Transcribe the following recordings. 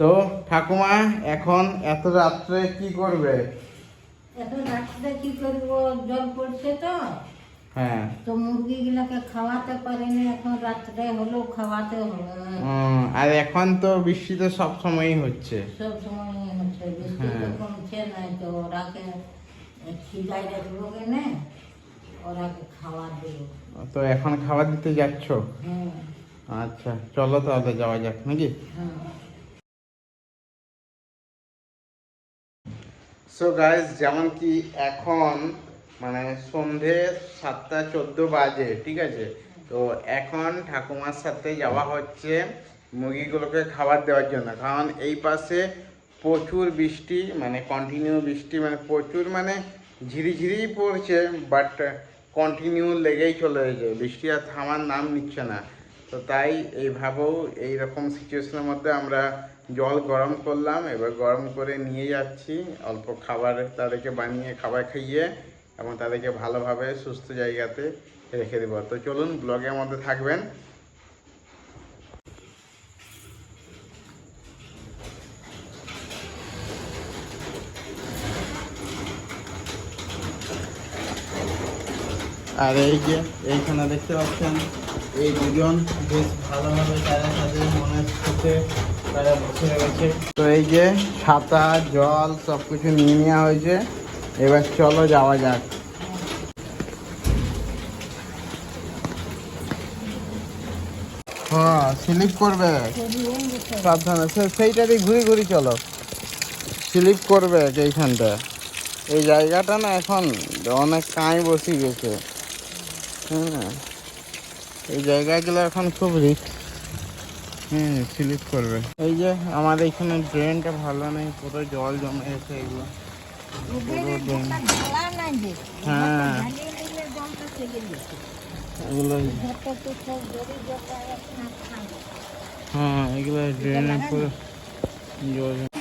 তো ঠাকুমা এখন এত রাত্রে কি করবে? এখন রাত্রে কি করব? জল পড়ছে তো। হ্যাঁ। তো মুরগি গুলাকে খাওয়াতে পারিনি এখন রাত্রে হলেও খাওয়াতে হবে। আর এখন তো বৃষ্টি তো সব সময়ই হচ্ছে। সব সময় হচ্ছে বৃষ্টি হ্যাঁ। তো কমছে না তো ওরাকে খিদাই রাখব কেনে ওরাকে খাওয়া দেবো। তো এখন খাবার দিতে যাচ্ছ? হ্যাঁ। আচ্ছা চলো তাহলে যাওয়া যাক নাকি? হ্যাঁ। সো গাইস যেমন কি এখন মানে সন্ধে সাতটা চোদ্দ বাজে, ঠিক আছে? তো এখন ঠাকুমার সাথে যাওয়া হচ্ছে মুরগিগুলোকে খাবার দেওয়ার জন্য। কারণ এই পাশে প্রচুর বৃষ্টি মানে কন্টিনিউ বৃষ্টি মানে প্রচুর মানে ঝিরিঝিরি পড়ছে বাট কন্টিনিউ লেগেই চলে যাচ্ছে বৃষ্টি আর থামার নাম নিচ্ছে না। তো তাই এইভাবেও এইরকম সিচুয়েশনের মধ্যে আমরা জল গরম করলাম, এবার গরম করে নিয়ে যাচ্ছি। অল্প খাবার তাদেরকে বানিয়ে, খাবার খাইয়ে এবং তাদেরকে ভালোভাবে সুস্থ জায়গাতে রেখে দেবো। তো চলুন ব্লগের মধ্যে থাকবেন। আর এই যে এইখানে দেখতে পাচ্ছেন, এই দুজন বেশ ভালোভাবে তাদের মনের সাথে বসে রয়েছে তো এই যে ছাতা, জল সব কিছু নিয়ে নেওয়া হয়েছে। এবার চলো যাওয়া যাক। হ্যাঁ স্লিপ করবে। সাবধানে। সে- সেইটারই ঘুরে ঘুরে চলো। স্লিপ করবে এইখানটা। এই জায়গাটা না এখন অনেক কাঁই বসে গেছে। হ্যাঁ। এই জায়গাগুলো এখন খুব রিস্ক হুম করবে। এই যে আমাদের এখানে ড্রেনটা ভালো নেই, পুরো জল জমে গেছে এগুলো। হ্যাঁ। এগুলো হ্যাঁ এগুলো ড্রেনে পুরো জল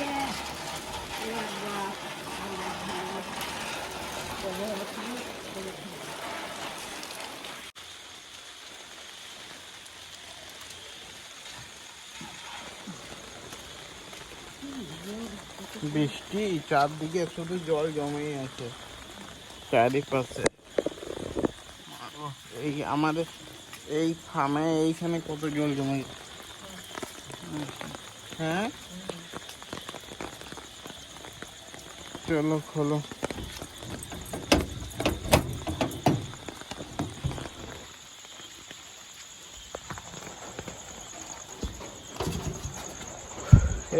বৃষ্টি, চারদিকে শুধু জল জমেই আছে। চারিপাশে। এই আমাদের এই ফার্মে এইখানে কত জল জমে হ্যাঁ? চলো, খোলো।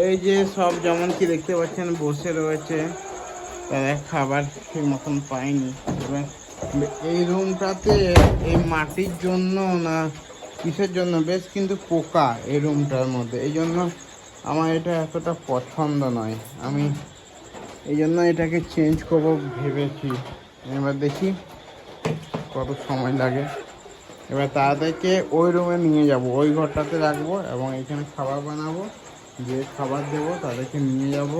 এই যে সব যেমন কি দেখতে পাচ্ছেন, বসে রয়েছে। তারা খাবার ঠিক মতন পায়নি। এবার এই রুমটাতে এই মাটির জন্য না কিসের জন্য? বেশ কিন্তু পোকা এই রুমটার মধ্যে। এই জন্য আমার এটা এতটা পছন্দ নয়। আমি এই জন্য এটাকে চেঞ্জ করব ভেবেছি। এবার দেখি কত সময় লাগে। এবার তাদেরকে ওই রুমে নিয়ে যাব। ওই ঘরটাতে রাখব এবং এখানে খাবার বানাবো। যে খাবার দেবো তাদেরকে নিয়ে যাব।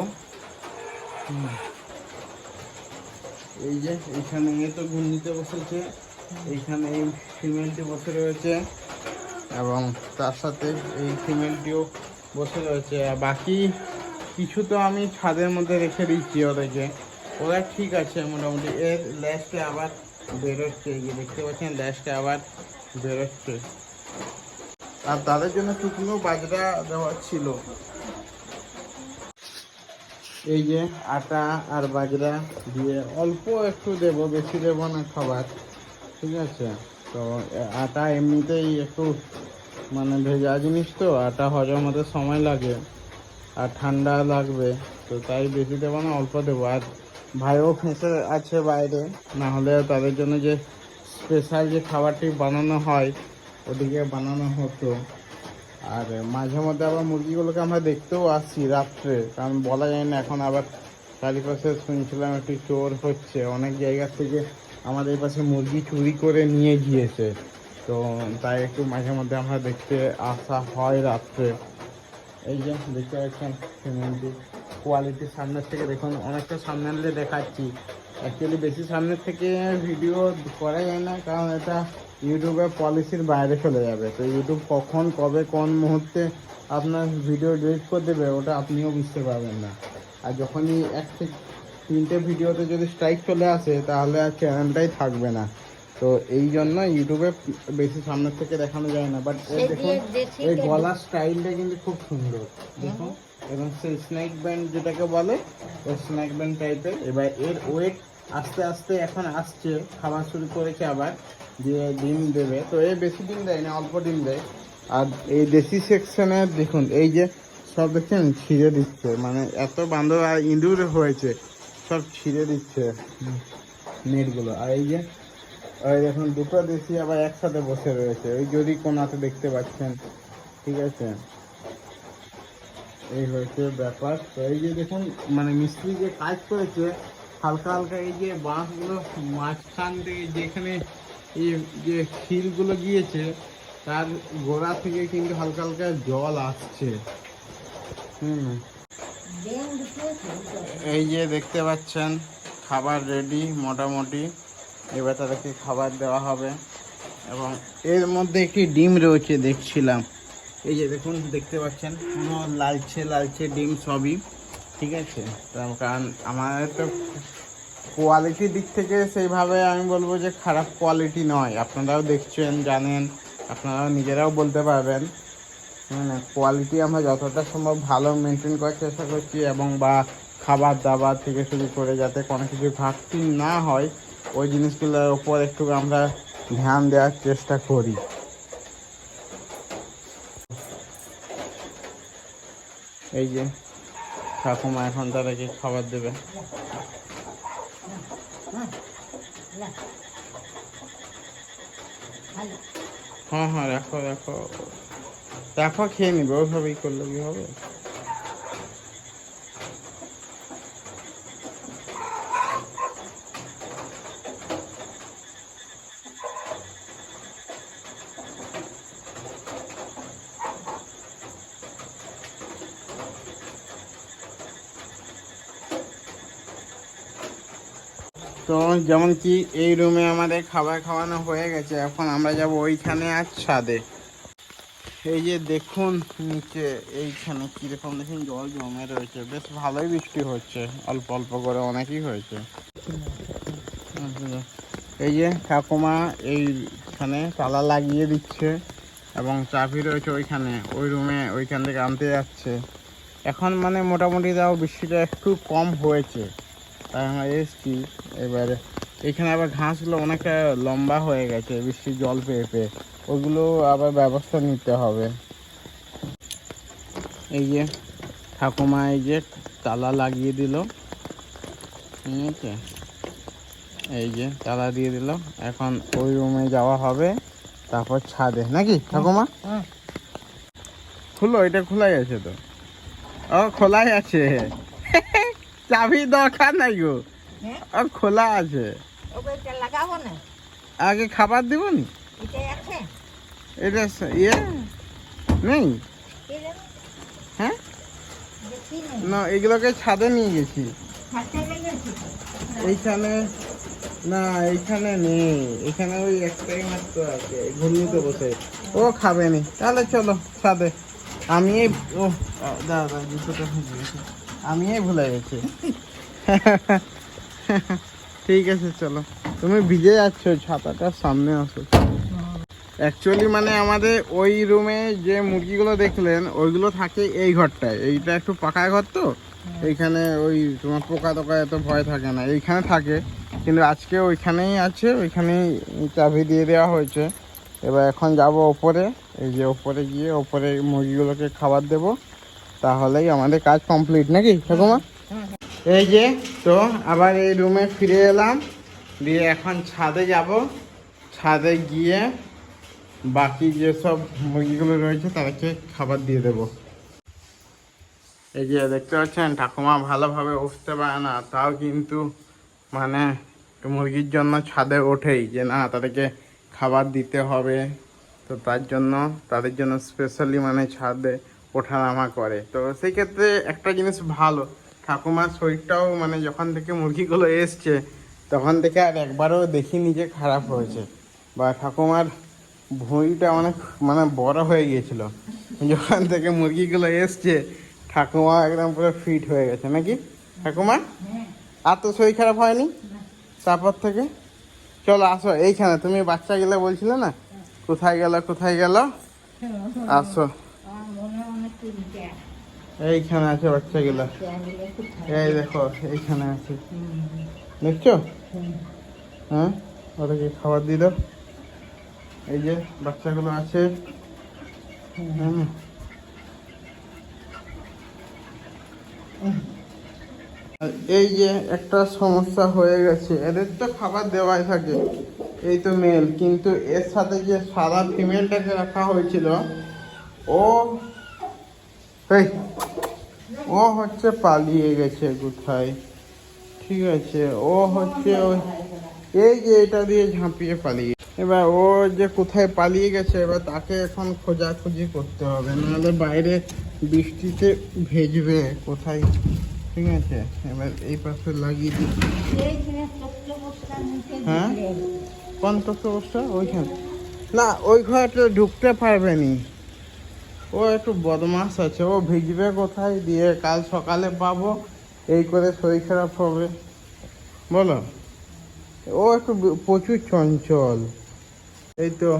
এই যে এইখানে এ তো ঘূর্ণিতে বসেছে। এইখানে এই ফিমেলটি বসে রয়েছে এবং তার সাথে এই ফিমেলটিও বসে রয়েছে। আর বাকি কিছু তো আমি ছাদের মধ্যে রেখে দিচ্ছি ওদেরকে। ওরা ঠিক আছে মোটামুটি। এর ল্যাসটা আবার বেরোচ্ছে। এই যে দেখতে পাচ্ছেন ল্যাসটা আবার বেরোচ্ছে। আর তাদের জন্য শুকনো বাজরা দেওয়া ছিল। এই যে আটা আর বাজরা দিয়ে অল্প একটু দেব, বেশি দেব না খাবার ঠিক আছে? তো আটা এমনিতেই একটু মানে ভেজা জিনিস তো, আটা হজম হতে সময় লাগে আর ঠান্ডা লাগবে, তো তাই বেশি দেবো না, অল্প দেবো। আর ভাইও ফেঁসে আছে বাইরে, না হলে তাদের জন্য যে স্পেশাল যে খাবারটি বানানো হয়, ওদিকে বানানো হতো। আর মাঝে মধ্যে আবার মুরগিগুলোকে আমরা দেখতেও আসছি রাত্রে, কারণ বলা যায় না, এখন আবার চারিপাশে শুনছিলাম, একটু চোর হচ্ছে। অনেক জায়গা থেকে আমাদের পাশে মুরগি চুরি করে নিয়ে গিয়েছে। তো তাই একটু মাঝে মধ্যে আমরা দেখতে আসা হয় রাত্রে। এই যে দেখতে পাচ্ছেন সিমেন্টটি কোয়ালিটির সামনের থেকে দেখুন, অনেকটা সামনে দেখাচ্ছি। অ্যাকচুয়ালি বেশি সামনের থেকে ভিডিও করা যায় না, কারণ এটা ইউটিউবের পলিসির বাইরে চলে যাবে। তো ইউটিউব কখন কবে কোন মুহূর্তে আপনার ভিডিও ডিলিট করে দেবে ওটা আপনিও বুঝতে পারবেন না। আর যখনই এক থেকে তিনটে ভিডিওতে যদি স্ট্রাইক চলে আসে তাহলে আর চ্যানেলটাই থাকবে না। তো এই জন্য ইউটিউবে বেশি সামনের থেকে দেখানো যায় না। বাট সে দেখুন এই গলার স্টাইলটা কিন্তু খুব সুন্দর। দেখুন এবং সেই স্ন্যাক ব্যান্ড যেটাকে বলে ওই স্ন্যাক ব্যান্ড টাইপের এবার এর ওয়েট আস্তে আস্তে এখন আসছে খাওয়া শুরু করেছে আবার, দিয়ে ডিম দেবে। তো এ বেশি ডিম দেয় না, অল্প ডিম দেয়। আর এই দেশি সেকশনে দেখুন, এই যে সব দেখছেন, ছিঁড়ে দিচ্ছে। মানে এত বান্দর আর ইঁদুর হয়েছে, সব ছিঁড়ে দিচ্ছে নেটগুলো। আর এই যে ওই দেখুন, দুটো দেশি আবার একসাথে বসে রয়েছে। ওই যদি কোনাতে দেখতে পাচ্ছেন, ঠিক আছে? এই হয়েছে ব্যাপার। তো এই যে দেখুন মানে মিস্ত্রি যে কাজ করেছে হালকা হালকা এই যে বাঁশগুলো মাঝখান থেকে যেখানে যে খিলগুলো গিয়েছে, তার গোড়া থেকে কিন্তু হালকা হালকা জল আসছে। হুম। এই যে দেখতে পাচ্ছেন, খাবার রেডি মোটামুটি। এবার তাদেরকে খাবার দেওয়া হবে। এবং এর মধ্যে একটি ডিম রয়েছে, দেখছিলাম। এই যে দেখুন, দেখতে পাচ্ছেন, পুরো লালচে লালচে ডিম সবই। ঠিক আছে? কারণ আমাদের তো কোয়ালিটির দিক থেকে সেইভাবে আমি বলব যে খারাপ কোয়ালিটি নয়। আপনারাও দেখছেন, জানেন, আপনারাও নিজেরাও বলতে পারবেন। মানে কোয়ালিটি আমরা যতটা সম্ভব ভালো মেনটেন করার চেষ্টা করছি এবং বা খাবার দাবার থেকে শুরু করে যাতে কোনো কিছু ঘাটতি না হয়, ওই জিনিসগুলোর ওপর একটু আমরা ধ্যান দেওয়ার চেষ্টা করি। এই যে ঠাকুমা এখন তাদেরকে খাবার দেবে। হ্যাঁ হ্যাঁ রাখো রাখো। রাখো, খেয়ে নিবে, ওইভাবেই করলে কি হবে? তো যেমন কি এই রুমে আমাদের খাবার খাওয়ানো হয়ে গেছে, এখন আমরা যাব ওইখানে আর ছাদে। এই যে দেখুন নিচে, এইখানে কীরকম দেখুন জল জমে রয়েছে, বেশ ভালোই বৃষ্টি হচ্ছে, অল্প অল্প করে অনেকই হয়েছে। এই যে ঠাকুমা এইখানে তালা লাগিয়ে দিচ্ছে এবং চাবি রয়েছে ওইখানে, ওই রুমে ওইখান থেকে আনতে যাচ্ছে। এখন মানে মোটামুটি তাও বৃষ্টিটা একটু কম হয়েছে। এসছি এবারে এখানে আবার ঘাসগুলো অনেকটা লম্বা হয়ে গেছে বৃষ্টির জল পেয়ে পেয়ে। ওগুলো আবার ব্যবস্থা নিতে হবে। এই যে ঠাকুমা এই যে তালা লাগিয়ে দিল। ঠিক আছে? এই যে তালা দিয়ে দিল। এখন ওই রুমে যাওয়া হবে তারপর ছাদে। নাকি ঠাকুমা? খুলো এটা খোলাই আছে তো? ও খোলাই আছে। চাবি দরকার নাই গো। আর খোলা আছে। লাগাবো না? আগে খাবার দিব নি? এটা ইয়ে? নেই? হ্যাঁ? না এগুলোকে ছাদে নিয়ে গেছি। এইখানে না এইখানে নেই। এখানে ওই একটাই মাত্র আছে ঘুরনিতে বসে। ও খাবে নি। তাহলে চলো ছাদে। আমি এই ও দাদা জুতোটা আমি এই ভুলে গেছি। ঠিক আছে চলো। তুমি ভিজে যাচ্ছ ছাতাটার সামনে আসো। অ্যাকচুয়ালি মানে আমাদের ওই রুমে যে মুরগিগুলো দেখলেন ওইগুলো থাকে এই ঘরটায়। এইটা একটু পাকা ঘর তো? এইখানে ওই তোমার পোকা টোকা এত ভয় থাকে না। এইখানে থাকে। কিন্তু আজকে ওইখানেই আছে ওইখানেই চাবি দিয়ে দেওয়া হয়েছে। এবার এখন যাব ওপরে। এই যে ওপরে গিয়ে ওপরে মুরগিগুলোকে খাবার দেব। তাহলেই আমাদের কাজ কমপ্লিট নাকি, ঠাকুমা? এই যে, তো আবার এই রুমে ফিরে এলাম, দিয়ে এখন ছাদে যাব। ছাদে গিয়ে বাকি যেসব মুরগিগুলো রয়েছে তাদেরকে খাবার দিয়ে দেব। এই যে দেখতে পাচ্ছেন, ঠাকুমা ভালোভাবে উঠতে পারে না, তাও কিন্তু মানে মুরগির জন্য ছাদে ওঠেই যে না, তাদেরকে খাবার দিতে হবে। তো তার জন্য, তাদের জন্য স্পেশালি মানে ছাদে ওঠানামা করে। তো সেই ক্ষেত্রে একটা জিনিস ভালো ঠাকুমার শরীরটাও মানে যখন থেকে মুরগিগুলো এসছে তখন থেকে আর একবারও দেখিনি যে খারাপ হয়েছে। বা ঠাকুমার ভুঁড়িটা অনেক মানে বড় হয়ে গিয়েছিল। যখন থেকে মুরগিগুলো এসছে ঠাকুমা একদম পুরো ফিট হয়ে গেছে নাকি? ঠাকুমা? হ্যাঁ। আর তো শরীর খারাপ হয়নি? তারপর থেকে? চলো আসো এইখানে তুমি বাচ্চা গেলে বলছিলে না? কোথায় গেল কোথায় গেল? আসো আমার মনে মনে তিনটা এইখানে আছে বাচ্চা গেলা এই দেখো, এইখানে আছে। দেখছ? হ্যাঁ? ওদেরকে খাবার দিল এই যে বাচ্চাগুলো আছে। এই যে একটা সমস্যা হয়ে গেছে। এদের তো খাবার দেওয়াই থাকে। এই তো মেল কিন্তু এর সাথে যে সাদা ফিমেলটাকে রাখা হয়েছিল, ও এই, ও হচ্ছে পালিয়ে গেছে কোথায়? ঠিক আছে, ও হচ্ছে ওই, এই যে এটা দিয়ে ঝাঁপিয়ে পালিয়ে এবার ও যে কোথায় পালিয়ে গেছে, এবার তাকে এখন খোঁজাখুঁজি করতে হবে, নাহলে বাইরে বৃষ্টিতে ভেজবে কোথায়। ঠিক আছে, এবার এই পাশে লাগিয়ে দিই। হ্যাঁ? কোন কত বসটা ওইখানে। না, ওই ঘরটা ঢুকতে পারবে নি। ও একটু বদমাস আছে। ও ভিজবে কোথায়? দিয়ে কাল সকালে পাবো। এই করে শরীর খারাপ হবে। বলো। ও একটু প্রচুর চঞ্চল। এই তো,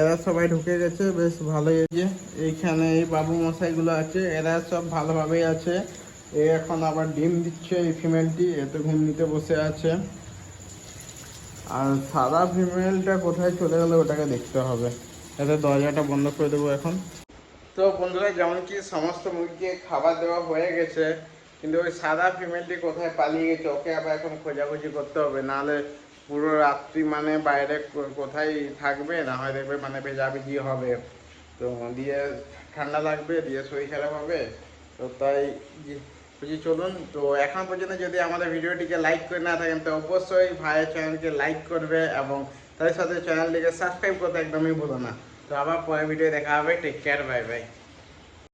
এরা সবাই ঢুকে গেছে। বেশ ভালোই আছে। এইখানে এই বাবু মশাইগুলো আছে। এরা সব ভালোভাবেই আছে। এ এখন আবার ডিম দিচ্ছে এই ফিমেলটি। এতে ঘুম নিতে বসে আছে। আর সাদা ফিমেলটা কোথায় চলে গেলে ওটাকে দেখতে হবে। এতে দরজাটা বন্ধ করে দেবো এখন। তো বন্ধুরা, যেমন কি সমস্ত মুরগিকে খাবার দেওয়া হয়ে গেছে, কিন্তু ওই সাদা ফিমেলটি কোথায় পালিয়ে গেছে, ওকে আবার এখন খোঁজাখুঁজি করতে হবে। নাহলে পুরো রাত্রি মানে বাইরে কোথায় থাকবে? না হয় দেখবে মানে ভেজাভেজি হবে। তো দিয়ে ঠান্ডা লাগবে, দিয়ে শরীর খারাপ হবে। তো তাই বলছি চলুন, তো এখন পর্যন্ত যদি আমাদের ভিডিওটিকে লাইক করে না থাকেন, তো অবশ্যই ভাইয়ের চ্যানেলকে লাইক করবে এবং তার সাথে চ্যানেলটিকে সাবস্ক্রাইব করতে একদমই ভুলো না। তো আবার পরের ভিডিও দেখা হবে টেক কেয়ার বাই বাই